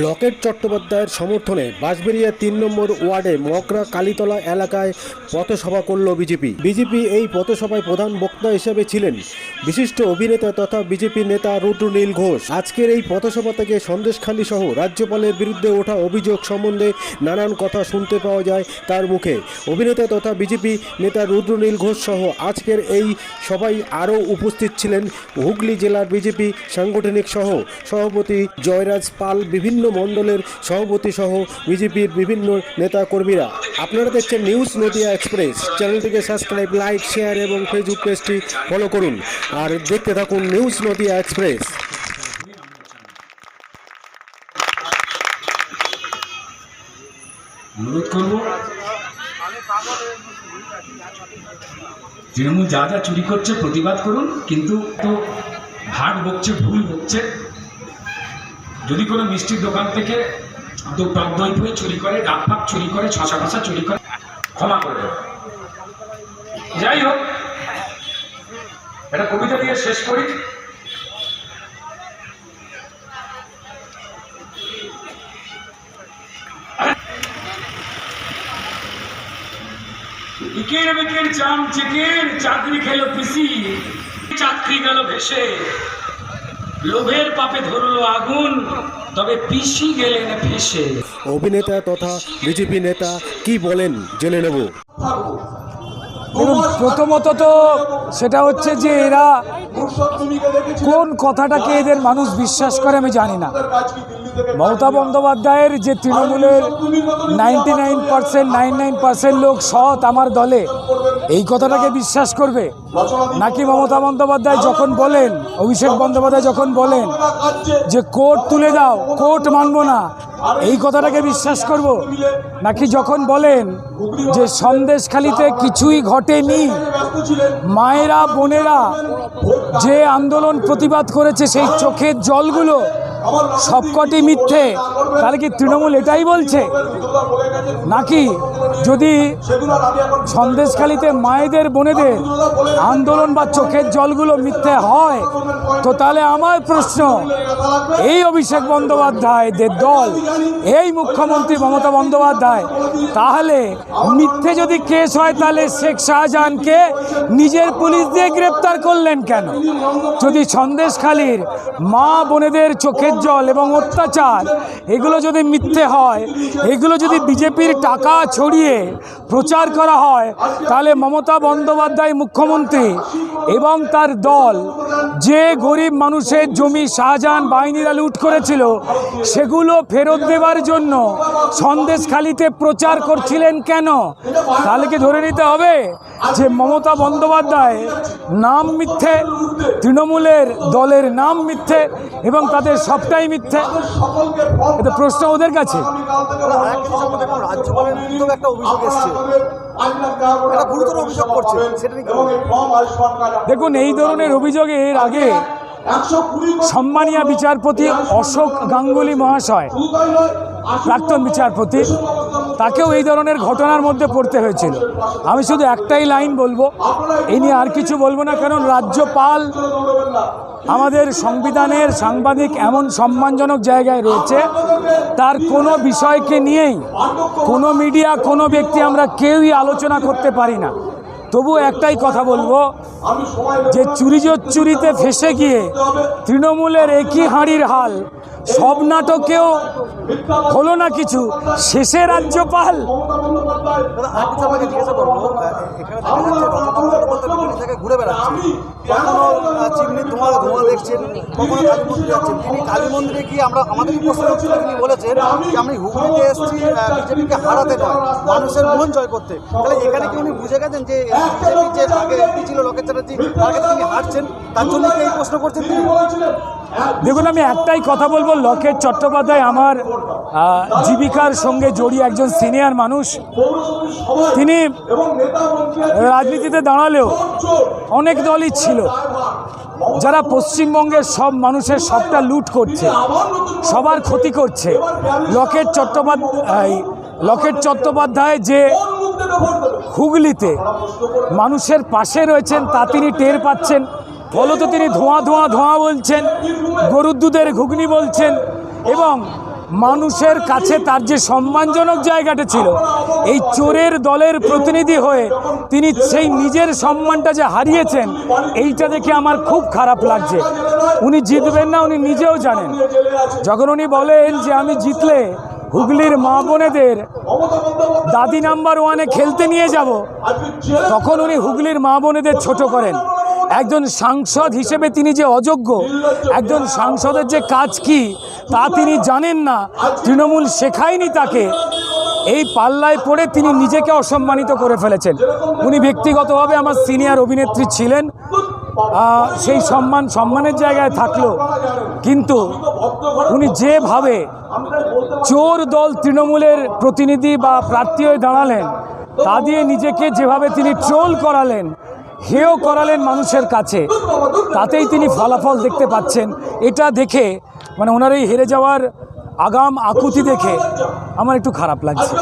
লকেট চট্টোপাধ্যায়ের সমর্থনে বাঁশবেড়িয়া তিন নম্বর ওয়ার্ডে মকরা কালীতলা এলাকায় পথসভা করল বিজেপি। বিজেপি এই পথসভায় প্রধান বক্তা হিসেবে ছিলেন। বিশিষ্ট অভিনেতা তথা বিজেপি নেতা রুদ্রনীল ঘোষ। আজকের এই পথসভা থেকে সন্দেশখালী সহ রাজ্যপালের বিরুদ্ধে ওঠা অভিযোগ সম্বন্ধে নানান কথা শুনতে পাওয়া যায় তার মুখে। অভিনেতা তথা বিজেপি নেতা রুদ্রনীল ঘোষ সহ আজকের এই সবাই আরও উপস্থিত ছিলেন হুগলি জেলার বিজেপি সাংগঠনিক সহ সভাপতি জয়রাজ পাল, বিভিন্ন মণ্ডলের সভাপতি সহ বিজেপির বিভিন্ন নেতা কর্মীরা আপনারা দেখছেন নিউজ নদিয়া এক্সপ্রেস। চ্যানেলটিকে সাবস্ক্রাইব, লাইক, শেয়ার এবং ফেসবুক পেজটি ফলো করুন। আর দেখতে থাকুন নিউজ নদিয়া এক্সপ্রেস। অনুরোধ করব, তৃণমূল যা যা চুরি করছে প্রতিবাদ করুন, কিন্তু তো ভাট বকছে, ভুল বকছে। যদি কোনো মিষ্টির দোকান থেকে টক দই ফই চুরি করে ডাক ফাক চুরি করে, ছশা ফসা চুরি করে, ক্ষমা করে দেবে। যাই হোক একটা কবিতা দিয়ে শেষ করি। ইকের বিকের চাম চিকের চাকরি খেলো পিসি, চাকরি গেল ভেসে। লোভের পাপে ধরলো আগুন তবে পিসি গেলেন ফেসে। অভিনেতা তথা বিজেপি নেতা কি বলেন জেনে নেব। দেখুন প্রথমত তো সেটা হচ্ছে যে এরা কোন কথাটাকে এদের মানুষ বিশ্বাস করে আমি জানি না। মমতা বন্দ্যোপাধ্যায়ের যে তৃণমূলের ninety nine percent nine nine percent লোক সৎ আমার দলে এই কথাটাকে বিশ্বাস করবে? নাকি মমতা বন্দ্যোপাধ্যায় যখন বলেন, অভিষেক বন্দ্যোপাধ্যায় যখন বলেন যে কোর্ট তুলে দাও, কোর্ট মানব না, এই কথাটাকে বিশ্বাস করব? নাকি যখন বলেন যে সন্দেশখালিতে কিছুই ঘটেনি, মায়েরা, বোনেরা যে আন্দোলন প্রতিবাদ করেছে সেই চোখের জলগুলো সবকটি মিথ্যে, তাহলে কি তৃণমূল এটাই বলছে? নাকি যদি সন্দেশখালিতে মায়েদের, বোনেদের আন্দোলন বা চোখের জলগুলো মিথ্যে হয়, তো তাহলে আমার প্রশ্ন, এই অভিষেক বন্দ্যোপাধ্যায় বন্দ্যোপাধ্যায়দের দল, এই মুখ্যমন্ত্রী মমতা বন্দ্যোপাধ্যায়, তাহলে মিথ্যে যদি কেস হয়, তাহলে শেখ শাহজাহানকে নিজের পুলিশ দিয়ে গ্রেপ্তার করলেন কেন? যদি সন্দেশখালীর মা বোনেদের চোখের জল এবং অত্যাচার, এগুলো যদি মিথ্যে হয়, এগুলো যদি বিজেপির টাকা ছড়িয়ে প্রচার করা হয়, তাহলে মমতা বন্দ্যোপাধ্যায় মুখ্যমন্ত্রী এবং তার দল, যে গরিব মানুষের জমি শাহজাহান বাহিনীরা লুট করেছিল, সেগুলো ফেরত দেওয়ার জন্য সন্দেশখালিতে প্রচার করছিলেন কেন? তাহলে কি ধরে নিতে হবে? যে মমতা বন্দ্যোপাধ্যায় নাম মিথ্যে, তৃণমূলের দলের নাম মিথ্যে এবং তাদের সবটাই মিথ্যে, এটা প্রশ্ন ওদের কাছে? দেখুন, এই ধরনের অভিযোগে এর আগে সম্মানীয় বিচারপতি অশোক গাঙ্গুলি মহাশয়, প্রাক্তন বিচারপতি তাকেও এই ধরনের ঘটনার মধ্যে পড়তে হয়েছিল। আমি শুধু একটাই লাইন বলব এই নিয়ে আর কিছু বলব না, কারণ রাজ্যপাল আমাদের সংবিধানের সাংবাদিক এমন সম্মানজনক জায়গায় রয়েছে, তার কোনো বিষয়কে নিয়েই কোনো মিডিয়া, কোনো ব্যক্তি আমরা কেউই আলোচনা করতে পারি না। তবু একটাই কথা বলব, যে চুরি চুরিতে ফেসে গিয়ে তৃণমূলের একই হাঁড়ির হাল, সব নাটকেও হলো না কিছু, শেষে রাজ্যপাল ঘুরে বেড়াচ্ছে কখনো চিমনি ধোঁয়া ধোঁয়া দেখছেন কখনো কালী মন্দিরে যাচ্ছেন। তিনি কালী মন্দিরে গিয়ে আমরা আমাদের প্রশ্ন তিনি বলেছেন যে আমি হুগলিতে এসেছি বিজেপিকে হারাতে নয় মানুষের মন জয় করতে। তাহলে এখানে কি উনি বুঝে গেছেন যে বিজেপি যে আগে এমপি ছিল লোকের চ্যাটার্জি তার তিনি হারছেন তার জন্য কি এই প্রশ্ন করছেন তিনি দেখুন, আমি একটাই কথা বলব, লকেট চট্টোপাধ্যায় আমার জীবিকার সঙ্গে জড়িয়ে একজন সিনিয়র মানুষ। তিনি রাজনীতিতে দাঁড়ালেও অনেক দলই ছিল। যারা পশ্চিমবঙ্গের সব মানুষের সবটা লুট করছে, সবার ক্ষতি করছে। লকেট চট্টোপাধ্যায় লকেট চট্টোপাধ্যায় যে হুগলিতে মানুষের পাশে রয়েছেন, তা তিনি টের পাচ্ছেন। ফলত তিনি ধোঁয়া ধোঁয়া ধোঁয়া বলছেন, গরুর দুধের ঘুগনি বলছেন এবং মানুষের কাছে তার যে সম্মানজনক জায়গাটা ছিল, এই চোরের দলের প্রতিনিধি হয়ে তিনি সেই নিজের সম্মানটা যে হারিয়েছেন, এইটা দেখে আমার খুব খারাপ লাগছে। উনি জিতবেন না, উনি নিজেও জানেন। যখন উনি বলেন যে আমি জিতলে হুগলির মা বোনেদের দাদি নাম্বার ওয়ানে খেলতে নিয়ে যাব, তখন উনি হুগলির মা বোনেদের ছোট করেন। একজন সাংসদ হিসেবে তিনি যে অযোগ্য, একজন সাংসদের যে কাজ কি, তা তিনি জানেন না। তৃণমূল শেখায়নি তাকে। এই পাল্লায় পড়ে তিনি নিজেকে অসম্মানিত করে ফেলেছেন। উনি ব্যক্তিগতভাবে আমার সিনিয়র অভিনেত্রী ছিলেন। সেই সম্মান সম্মানের জায়গায় থাকল। কিন্তু উনি যেভাবে চোর দল তৃণমূলের প্রতিনিধি বা প্রার্থী হয়ে দাঁড়ালেন, তা দিয়ে নিজেকে যেভাবে তিনি ট্রোল করালেন হেয় করালেন মানুষের কাছে। তাতেই তিনি ফলাফল দেখতে পাচ্ছেন। এটা দেখে মানে ওনার এই হেরে যাওয়ার আগাম আকুতি দেখে আমার একটু খারাপ লাগছে।